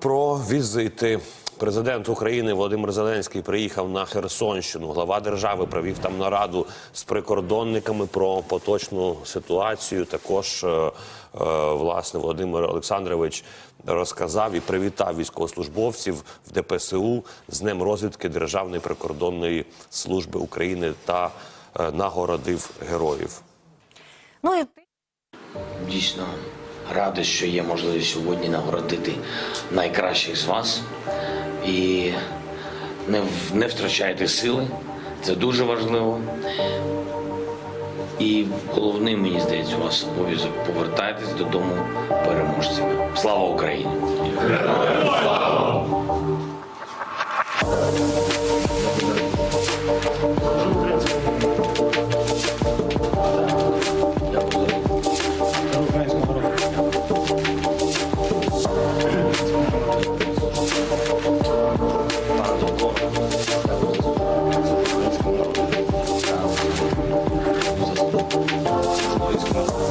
про візити. Президент України Володимир Зеленський приїхав на Херсонщину. Глава держави провів там нараду з прикордонниками про поточну ситуацію. Також е, е, власне Володимир Олександрович розказав і привітав військовослужбовців в ДПСУ з Днем розвідки Державної прикордонної служби України та е, нагородив героїв. Ну і Дійсно радий, що є можливість сьогодні нагородити найкращих з вас і не не втрачайте сили, це дуже важливо. І головний мені здається, у вас обов'язок повертайтесь додому переможцями. Слава Україні! Слава! Дякую.